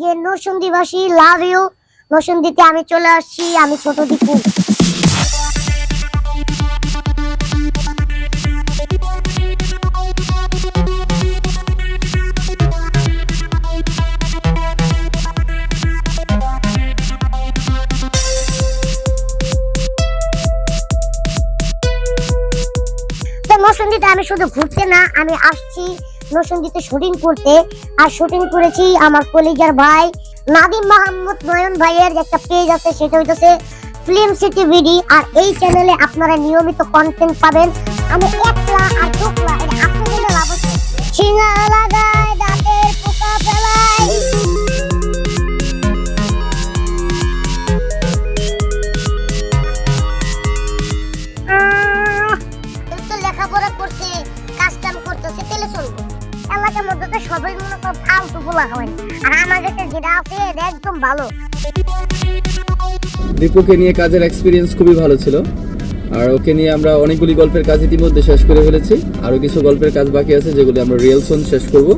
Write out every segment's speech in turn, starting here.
যে নরসিংদীবাসী love you নরসিংদীতে আমি চলে আসছি, আমি ছোট দীপু। আমি শুধু ঘুরতে না, আমি আসছি। নরসিংদীতে শুটিং করতে। আর শুটিং করেছি আমার কলিজার ভাই, নাদিম মাহমুদ নয়ন ভাইয়ের একটা পেজ আছে, সেটা হইতেছে ফিল্ম সিটি ভিডি আর এই চ্যানেলে আপনারা নিয়মিত কন্টেন্ট পাবেন। আমি একলা আর টুকলা এটা আপনাদের লাভ হচ্ছে। সিঙ্গা সবাই মনে করো ফালতু হয়। আর আমার কাছে একদম ভালো। দীপুকে নিয়ে কাজের এক্সপিরিয়েন্স খুবই ভালো ছিল। আর ওকে নিয়ে আমরা অনেকগুলি গল্পের কাজ ইতিমধ্যে শেষ করে ফেলেছি। আরও কিছু গল্পের কাজ বাকি আছে, যেগুলি আমরা রিয়েলসন শেষ করব।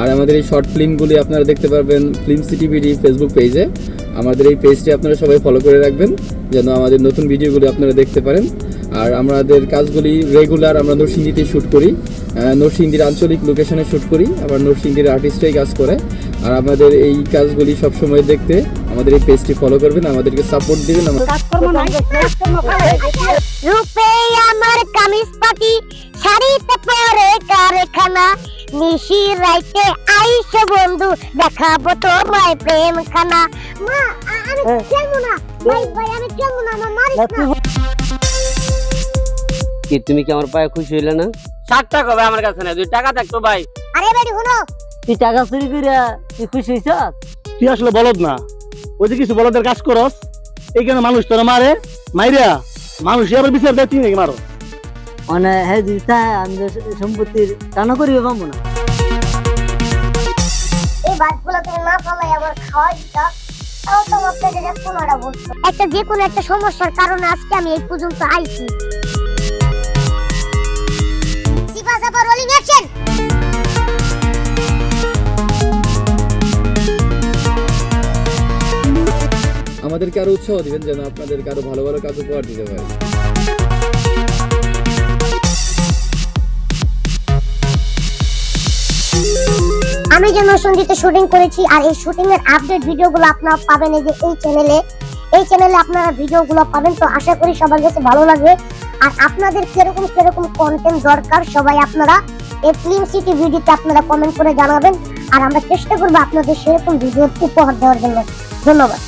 আর আমাদের এই শর্ট ফিল্মগুলি আপনারা দেখতে পারবেন ফিল্ম সিটি বিডি ফেসবুক পেজে আমাদের এই পেজটি আপনারা সবাই ফলো করে রাখবেন, যেন আমাদের নতুন ভিডিওগুলি আপনারা দেখতে পারেন। আর আমাদের কাজগুলি রেগুলার আমরা নরসিংদীতে শ্যুট করি নরসিংদীর আঞ্চলিক লোকেশনে শ্যুট করি আবার নরসিংদীর আর্টিস্টরাই কাজ করে। আর আমাদের এই কাজগুলি সবসময় দেখতে আমাদের এই পেজটি ফলো করবেন আমাদেরকে সাপোর্ট দিবেন আমার রূপে আমার কামিজ পাটি শাড়িতে পরে কারখানা। নিশি রাইতে আইস বন্ধু দেখাবো তোমায় প্রেম খানা মা আমি খেলব না ভাই ভাই আমি খেলব না আমার মারিস না কি তুমি কি আমার পায়ে খুশি হইলে না? ষাট টাকা হবে আমার কাছে না দুই টাকা থাকতো ভাই। আরে বেটি শুনো। তুই টাকা চুরি করে তুই খুশি হইছ তুই আসলে বলদ না। ওই যে কিছু বলদের কাজ করস এইখানে মানুষ তোরা মারে মাইরা। মানুষ আবার বিচার দেয় তুই নাকি মারো। মানে হ্যাঁ যদি চায় আমি সম্পত্তির টানা করিবে পাবো না। এই তুমি পালাই আমার খাওয়াই দিতা। তো একটা যে কোনো একটা সমস্যার কারণে আজকে আমি এই পর্যন্ত আইছি। সিপা সাপা রোলিং অ্যাকশন আমাদেরকে আরও উৎসাহ দিবেন যেন আপনাদেরকে আরও ভালো ভালো কাজ উপহার দিতে পারে। আমি যে নরসিংদীতে শুটিং করেছি আর এই শুটিং এর আপডেট ভিডিওগুলো আপনারা পাবেন এই যে এই চ্যানেলে এই চ্যানেলে আপনারা ভিডিওগুলো পাবেন তো আশা করি সবার কাছে ভালো লাগবে। আর আপনাদের কীরকম কীরকম কন্টেন্ট দরকার, সবাই আপনারা এই ফিল্ম সিটি ভিডিওতে আপনারা কমেন্ট করে জানাবেন। আর আমরা চেষ্টা করব আপনাদের সেরকম ভিডিও উপহার দেওয়ার জন্য। ধন্যবাদ।